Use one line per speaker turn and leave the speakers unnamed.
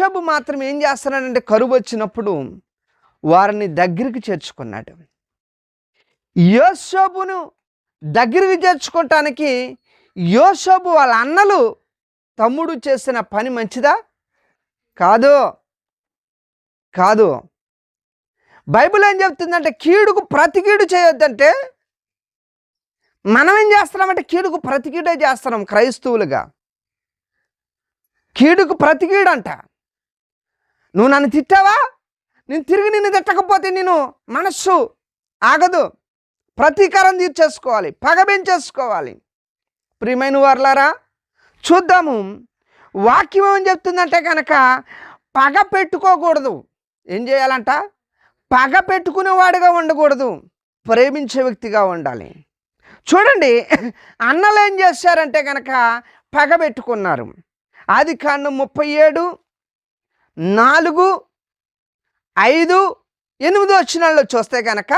యోషబు మాత్రం ఏం చేస్తున్నాడంటే కరువు వచ్చినప్పుడు వారిని దగ్గరికి చేర్చుకున్నాడు. యోషబును దగ్గరికి చేర్చుకోవటానికి యోషబు వాళ్ళ అన్నలు తమ్ముడు చేసిన పని మంచిదా? కాదు. కాదు. బైబిల్ ఏం చెప్తుందంటే కీడుకు ప్రతి కీడు చేయొద్దంటే మనం ఏం చేస్తున్నామంటే కీడుకు ప్రతి కీడే చేస్తున్నాం క్రైస్తవులుగా. కీడుకు ప్రతి కీడంట నువ్వు నన్ను తిట్టావా? నేను తిరిగి నిన్ను తిట్టకపోతే నేను మనస్సు ఆగదు. ప్రతీకారం తీర్చేసుకోవాలి. పగబెంచేసుకోవాలి ప్రియమైన వర్లారా చూద్దాము. వాక్యం ఏం చెప్తుందంటే కనుక పగ పెట్టుకోకూడదు. ఏం చేయాలంట? పగ పెట్టుకునేవాడుగా ఉండకూడదు. ప్రేమించే వ్యక్తిగా ఉండాలి. చూడండి అన్నలు ఏం చేశారంటే కనుక పగ పెట్టుకున్నారు. ఆది కాండం ముప్పై ఏడు నాలుగు ఐదు ఎనిమిది వచ్చినాల్లో చూస్తే కనుక